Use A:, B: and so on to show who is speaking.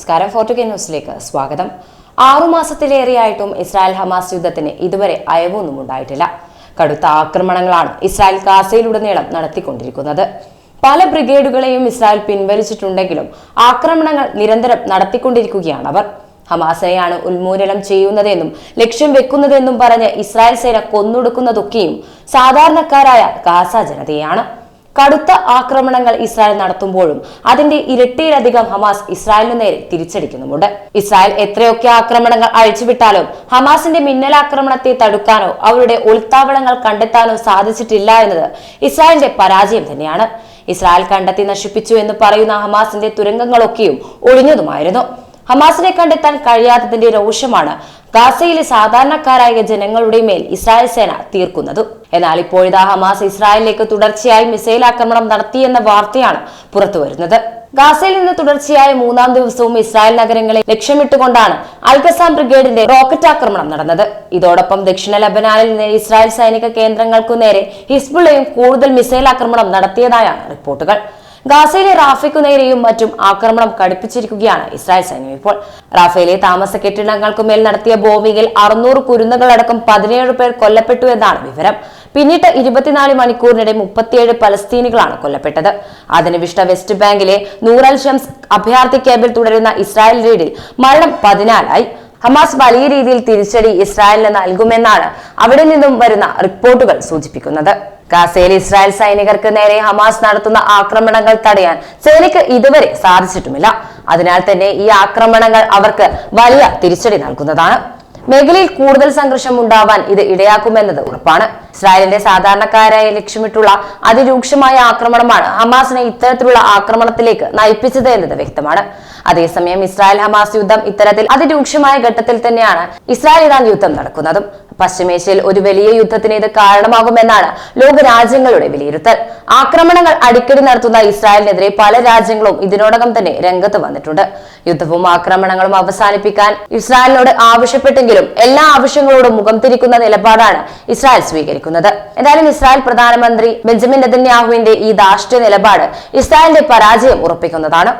A: നമസ്കാരം ഫോർട്ടു കെ ന്യൂസിലേക്ക് സ്വാഗതം. ആറുമാസത്തിലേറെയായിട്ടും ഇസ്രായേൽ ഹമാസ് യുദ്ധത്തിന് ഇതുവരെ അയവൊന്നും ഉണ്ടായിട്ടില്ല. കടുത്ത ആക്രമണങ്ങളാണ് ഇസ്രായേൽ ഗാസയിലുടനീളം നടത്തിക്കൊണ്ടിരിക്കുന്നത്. പല ബ്രിഗേഡുകളെയും ഇസ്രായേൽ പിൻവലിച്ചിട്ടുണ്ടെങ്കിലും ആക്രമണങ്ങൾ നിരന്തരം നടത്തിക്കൊണ്ടിരിക്കുകയാണ് അവർ. ഹമാസയെയാണ് ഉന്മൂലനം ചെയ്യുന്നതെന്നും ലക്ഷ്യം വെക്കുന്നതെന്നും പറഞ്ഞ് ഇസ്രായേൽ സേന കൊന്നൊടുക്കുന്നതൊക്കെയും സാധാരണക്കാരായ ഗാസ ജനതയാണ് കടുത്ത ആക്രമണങ്ങൾ ഇസ്രായേൽ നടത്തുമ്പോഴും അതിന്റെ ഇരട്ടിയിലധികം ഹമാസ് ഇസ്രായേലിനു നേരെ തിരിച്ചടിക്കുന്നുമുണ്ട്. ഇസ്രായേൽ എത്രയൊക്കെ ആക്രമണങ്ങൾ അഴിച്ചുവിട്ടാലും ഹമാസിന്റെ മിന്നലാക്രമണത്തെ തടുക്കാനോ അവരുടെ ഒളിത്താവളങ്ങൾ കണ്ടെത്താനോ സാധിച്ചിട്ടില്ല എന്നത് ഇസ്രായേലിന്റെ പരാജയം തന്നെയാണ്. ഇസ്രായേൽ കണ്ടെത്തി നശിപ്പിച്ചു എന്ന് പറയുന്ന ഹമാസിന്റെ തുരങ്കങ്ങളൊക്കെയും ഒഴിഞ്ഞതുമായിരുന്നു ഹമാസിനെ കണ്ടെത്താൻ കഴിയാത്തതിന്റെ രോഷമാണ് ഗാസയിലെ സാധാരണക്കാരായ ജനങ്ങളുടെ മേൽ ഇസ്രായേൽ സേന തീർക്കുന്നത്. എന്നാൽ ഇപ്പോഴിതാ ഹമാസ് ഇസ്രായേലിലേക്ക് തുടർച്ചയായി മിസൈൽ ആക്രമണം നടത്തിയെന്ന വാർത്തയാണ് പുറത്തുവരുന്നത്. ഗാസയിൽ നിന്ന് തുടർച്ചയായ മൂന്നാം ദിവസവും ഇസ്രായേൽ നഗരങ്ങളെ ലക്ഷ്യമിട്ടുകൊണ്ടാണ് അൽഖസാം ബ്രിഗേഡിന്റെ റോക്കറ്റ് ആക്രമണം നടന്നത്. ഇതോടൊപ്പം ദക്ഷിണ ലബനാനിൽ നിന്ന് ഇസ്രായേൽ സൈനിക കേന്ദ്രങ്ങൾക്കു നേരെ ഹിസ്ബുള്ളയും കൂടുതൽ മിസൈൽ ആക്രമണം നടത്തിയതായാണ് റിപ്പോർട്ടുകൾ. ഗാസയിലെ റാഫയ്ക്കു നേരെയും മറ്റും ആക്രമണം കടുപ്പിച്ചിരിക്കുകയാണ് ഇസ്രായേൽ സൈന്യം ഇപ്പോൾ. റാഫയിലെ താമസ കെട്ടിടങ്ങൾക്കു മേൽ നടത്തിയ ബോംബിങ്ങിൽ അറുന്നൂറ് കുരുന്നുകളടക്കം പതിനേഴ് പേർ കൊല്ലപ്പെട്ടു എന്നാണ് വിവരം. പിന്നീട് ഇരുപത്തിനാല് മണിക്കൂറിനിടെ മുപ്പത്തിയേഴ് പലസ്തീനികളാണ് കൊല്ലപ്പെട്ടത്. അതിനുവിഷ്ട വെസ്റ്റ് ബാങ്കിലെ നൂറൽ ഷംസ് അഭയാർത്ഥി ക്യാമ്പിൽ തുടരുന്ന ഇസ്രായേൽ റെയ്ഡിൽ മരണം പതിനാലായി. ഹമാസ് വലിയ രീതിയിൽ തിരിച്ചടി ഇസ്രായേലിന് നൽകുമെന്നാണ് അവിടെ നിന്നും വരുന്ന റിപ്പോർട്ടുകൾ സൂചിപ്പിക്കുന്നത്. ഗാസയിൽ ഇസ്രായേൽ സൈനികർക്ക് നേരെ ഹമാസ് നടത്തുന്ന ആക്രമണങ്ങൾ തടയാൻ സേനയ്ക്ക് ഇതുവരെ സാധിച്ചിട്ടുമില്ല. അതിനാൽ തന്നെ ഈ ആക്രമണങ്ങൾ അവർക്ക് വലിയ തിരിച്ചടി നൽകുന്നതാണ്. മേഖലയിൽ കൂടുതൽ സംഘർഷം ഉണ്ടാവാൻ ഇത് ഇടയാക്കുമെന്നത് ഉറപ്പാണ്. ഇസ്രായേലിന്റെ സാധാരണക്കാരായ ലക്ഷ്യമിട്ടുള്ള അതിരൂക്ഷമായ ആക്രമണമാണ് ഹമാസിനെ ഇത്തരത്തിലുള്ള ആക്രമണത്തിലേക്ക് നയിപ്പിച്ചത് എന്നത് വ്യക്തമാണ്. അതേസമയം ഇസ്രായേൽ ഹമാസ് യുദ്ധം ഇത്തരത്തിൽ അതിരൂക്ഷമായ ഘട്ടത്തിൽ തന്നെയാണ് ഇസ്രായേൽ ഇറാൻ യുദ്ധം നടക്കുന്നതും. പശ്ചിമേഷ്യയിൽ ഒരു വലിയ യുദ്ധത്തിന് ഇത് കാരണമാകുമെന്നാണ് ലോക രാജ്യങ്ങളുടെ വിലയിരുത്തൽ. ആക്രമണങ്ങൾ അടിക്കടി നടത്തുന്ന ഇസ്രായേലിനെതിരെ പല രാജ്യങ്ങളും ഇതിനോടകം തന്നെ രംഗത്ത് വന്നിട്ടുണ്ട്. യുദ്ധവും ആക്രമണങ്ങളും അവസാനിപ്പിക്കാൻ ഇസ്രായേലിനോട് ആവശ്യപ്പെട്ടെങ്കിലും എല്ലാ ആവശ്യങ്ങളോടും മുഖം തിരിക്കുന്ന നിലപാടാണ് ഇസ്രായേൽ സ്വീകരിക്കുന്നത്. എന്തായാലും ഇസ്രായേൽ പ്രധാനമന്ത്രി ബെഞ്ചമിൻ നെതന്യാഹുവിന്റെ ഈ ധാർഷ്ട്യ നിലപാട് ഇസ്രായേലിന്റെ പരാജയം ഉറപ്പിക്കുന്നതാണ്.